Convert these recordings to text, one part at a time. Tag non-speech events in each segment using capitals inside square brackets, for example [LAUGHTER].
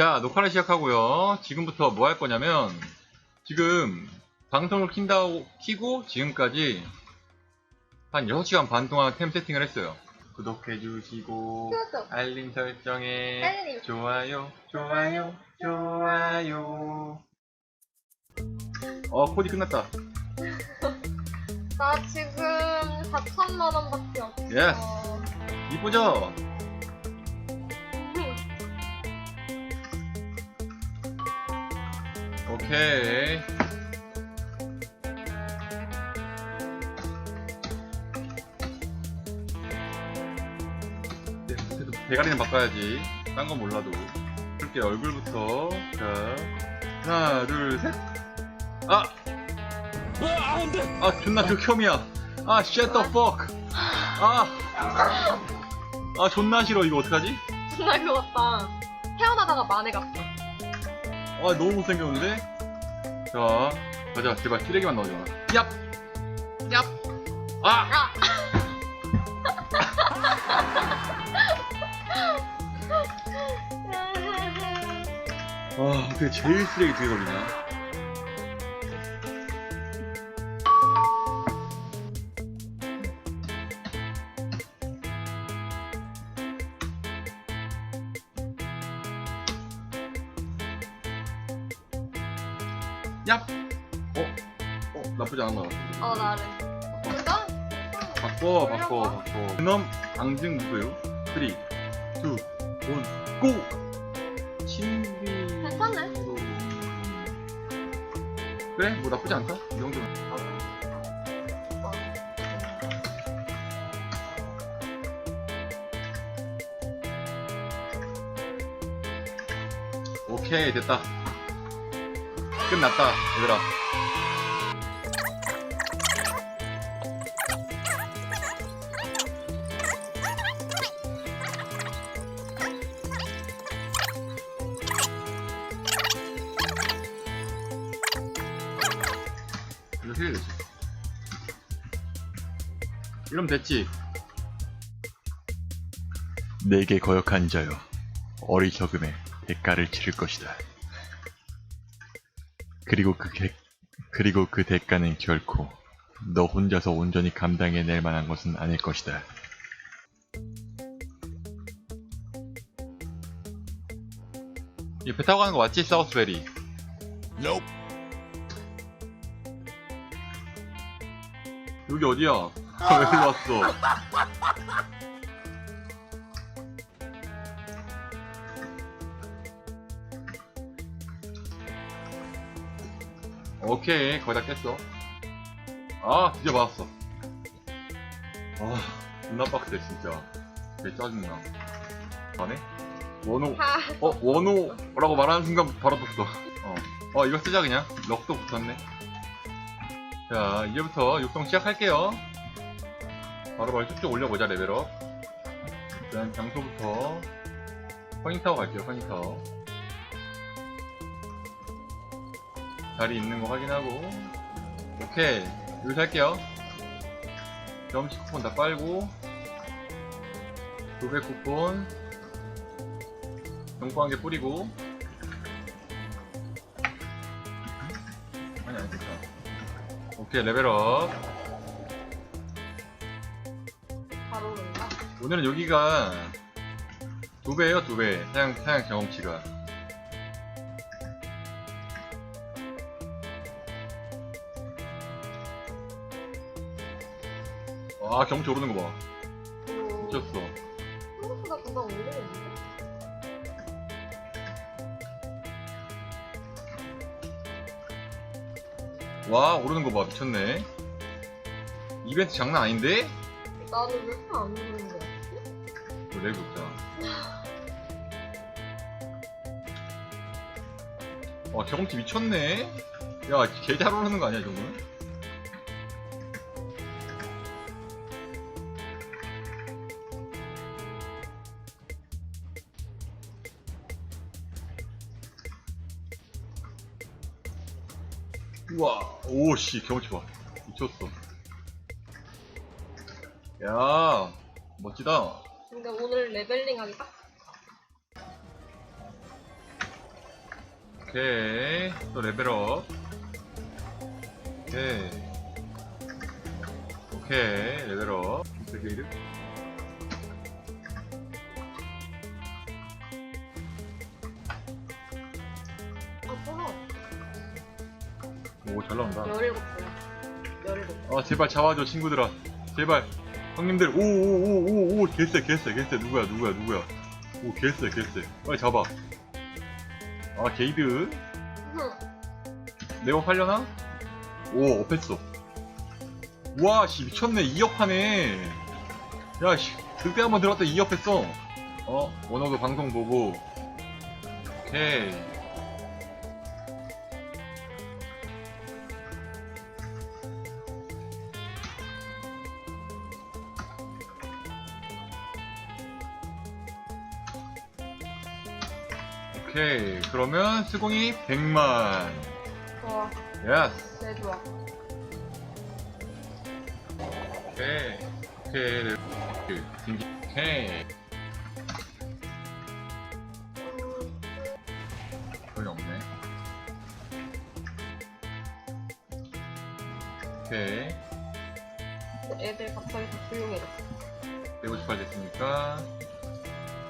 자, 녹화를 시작하고요. 지금부터 뭐 할 거냐면, 지금 방송을 킨다, 키고 지금까지 한 6시간 반 동안 템 세팅을 했어요. 구독해주시고. 알림 설정에, 알림. 좋아요, 좋아요, 좋아요. 어, 코디 끝났다. [LAUGHS] 나 지금 4천만 원밖에 없어. 예. 이쁘죠? 오케이. 네, 대가리는 바꿔야지. 딴 건 몰라도. 이렇게 얼굴부터. 자. 하나, 둘, 셋. 아! 아, 존나 극혐이야. 아, shut the fuck. 아! 아, 존나 싫어. 이거 어떡하지? 존나 그거 같다. 태어나다가 만에 갔어. 아, 너무 못생겼는데? 자, 가자. 제발 쓰레기만 넣어줘. 얍! 얍! 아! 아! 아, 어떻게 제일 쓰레기 두개 걸리냐? 얍! 어? 어, 나쁘지 않은 것 같은데. 어, 나를. 그거? 바꿔, 바꿔, 바꿔. 그놈 앙증 누구요? 3, 2, 1, 고! 신비. 괜찮네. 그래? 뭐 나쁘지 않다? 이 정도면. 오케이, 됐다. 끝났다, 얘들아. 이렇게 해야 되지. 이러면 됐지. 내게 거역한 자여, 어리석음의 대가를 치를 것이다. 그리고 그 개, 그리고 그 대가는 결코 너 혼자서 온전히 감당해낼 만한 것은 아닐 것이다. 이배 타고 가는 거 맞지? 사우스베리. 여기 어디야? [LAUGHS] 왜 일로 왔어? [LAUGHS] 오케이, 거의 다 깼어. 아, 드디어 받았어. 아, 존나 빡세, 진짜. 개 짜증나. 가네? 원호, 아, 어, 원호 라고 말하는 순간 바로 떴어. 어, 어, 이거 쓰자, 그냥. 럭도 붙었네. 자, 이제부터 육성 시작할게요. 바로바로 쭉쭉 올려보자, 레벨업. 일단 장소부터 커닝타워 갈게요, 커닝타워. 자리 있는 거 확인하고. 오케이. 여기서 할게요. 점치 쿠폰 다 빨고. 도배 쿠폰. 경고 한개 뿌리고. 아니, 아니, 괜찮아. 오케이, 레벨업. 바로. 오늘은 여기가 두 배예요, 두 배. 사양, 사양 경험치가. 아, 경험치 오르는 거 봐. 오, 미쳤어. 생각보다 금방 오르겠는데? 와, 오르는 거 봐. 미쳤네. 이벤트 장난 아닌데? 나는 왜 이렇게 안 오르는 거야? 이거 레벨 없잖아. 와, 경험치 미쳤네? 야, 개 잘 오르는 거 아니야, 이 정도는? 우와, 오씨, 경험치 봐. 미쳤어. 야, 멋지다. 근데 오늘 레벨링 하기 딱 오케이. 또 레벨업. 오케이. 오케이. 레벨업. 레벨 아, 잘 나온다. 17개. 17개. 아, 제발 잡아줘, 친구들아. 제발. 형님들, 오, 오, 오, 오, 오, 개쎄, 개쎄, 개쎄. 누구야, 누구야, 누구야. 오, 개쎄, 개쎄. 빨리 잡아. 아, 게이드. 네오 팔려나? 오, 업했어. 우와, 씨, 미쳤네. 2업 하네. 야, 씨, 그때 한번 들어갔다 2업 했어. 어, 원어도 방송 보고. 오케이. 오케이. 그러면 수공이 100만. 좋아. 예스. 제일 좋아. 오케이. 오케이. 네. 오케이. 딩기. 오케이. 음, 거의 없네. 오케이. 애들 갑자기 다 조용해졌어. 158 됐으니까.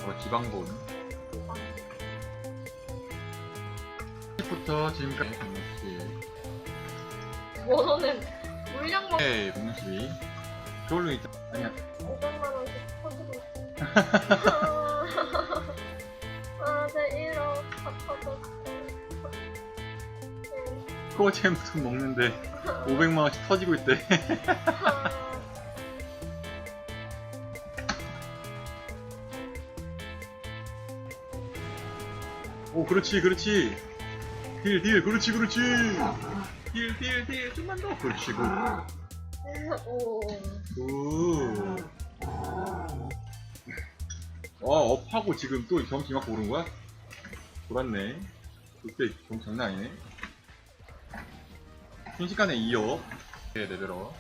어, 지방본. 부터 지금까지 160. 원어는 물량만 오케이, 162. 저걸로 있자. 아니야. 500만 원씩 터지고 [LAUGHS] 있어. 아, 내 1억 다 터졌어. 프로잼 돈 먹는데 500만원씩 터지고 있대. 아, [LAUGHS] 오, 그렇지, 그렇지. 딜, 딜, 그렇지, 그렇지. 딜, 딜, 딜, 좀만 더. 그렇지, 굿. 오. 굿. 와, 업하고 지금 또 경기 막 오른 거야? 돌았네. 그때 경 장난 아니네. 순식간에 2업. 오케이, 레벨업.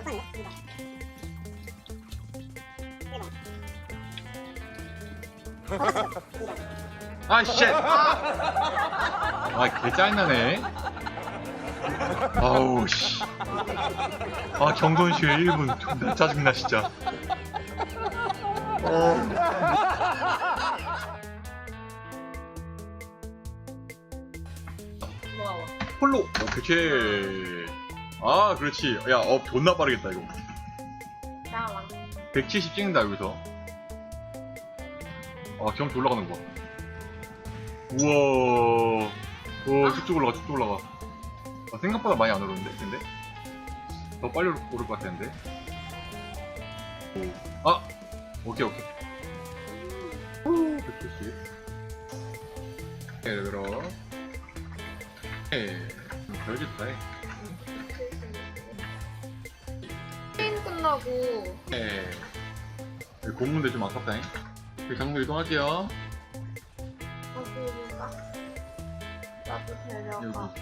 이거. 이거. 아, 쉣! 아, 개 짜증나네. 아우, 씨. 아, 경건실 1분. 존나 짜증나, 진짜. 고마워. 홀로. 오, 그렇지. 아, 그렇지. 야, 업 존나 빠르겠다, 이거. 나랑. 170 찍는다, 여기서. 아, 경치 올라가는 거. 우와. 오, 쭉쭉 올라가, 쭉쭉 올라가. 아, 생각보다 많이 안 오르는데, 근데? 더 빨리 오를 것 같았는데. 오. 아! 오케이, 오케이. 170. 오케이, 레벨업. 오케이. 음, 별짓 다 해. 끝나고 네. 여기 공문대 좀 아깝다잉. 여기 이동할게요. 어디가 나도 여기. 데려가.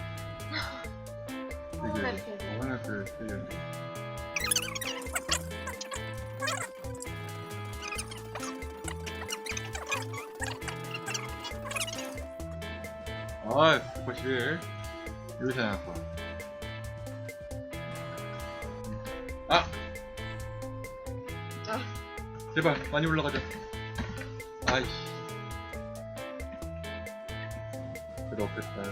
여기, 네, 여기. 데려. 어, 화장실, 여기. 아, 181. 여기서 해놨어. 아! 아. 제발, 많이 올라가자. 아이씨. 그래도 없겠다.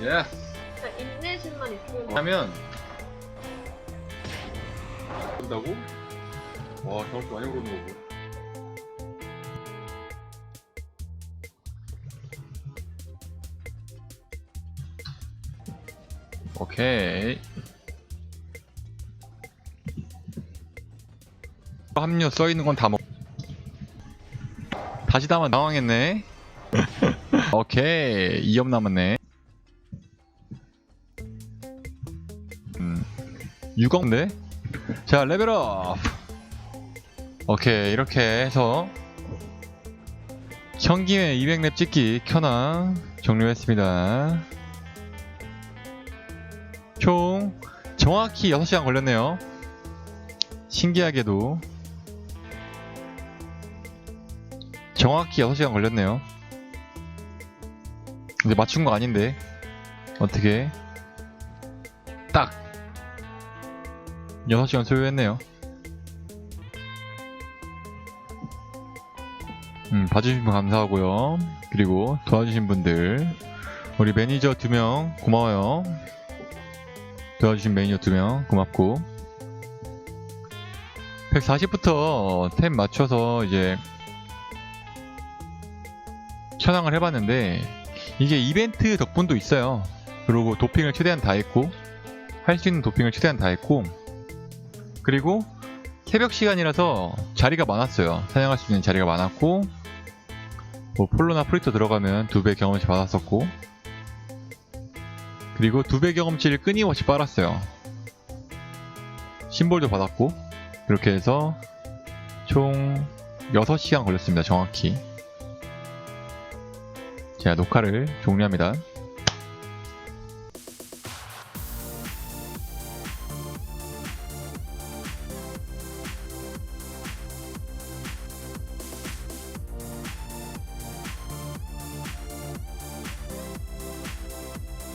예스! 진짜 인내심만 있으면 하면 된다고? 와 경험치 많이 오르는 거고 오케이 합류 써 있는 건 다 먹... 다시 담아 당황했네 [LAUGHS] 오케이 2업 남았네 음, 6억인데? 자, 레벨업! 오케이, 이렇게 해서 현기의 200렙 찍기 켜낭 종료했습니다. 총 정확히 6시간 걸렸네요. 신기하게도 정확히 6시간 걸렸네요. 근데 맞춘 거 아닌데 어떻게 딱 6시간 소요했네요. 음, 봐주신 분 감사하고요. 그리고 도와주신 분들 우리 매니저 두 명 고마워요. 도와주신 매니저 두 명 고맙고 140부터 템 맞춰서 이제 현황을 해봤는데 이게 이벤트 덕분도 있어요. 그리고 도핑을 최대한 다 했고 할 수 있는 도핑을 최대한 다 했고 그리고 새벽 시간이라서 자리가 많았어요. 사냥할 수 있는 자리가 많았고 뭐 폴로나 프리터 들어가면 두 배 경험치 받았었고 그리고 두 배 경험치를 끊임없이 빨았어요. 심볼도 받았고 이렇게 해서 총 6시간 걸렸습니다. 정확히. 제가 녹화를 종료합니다.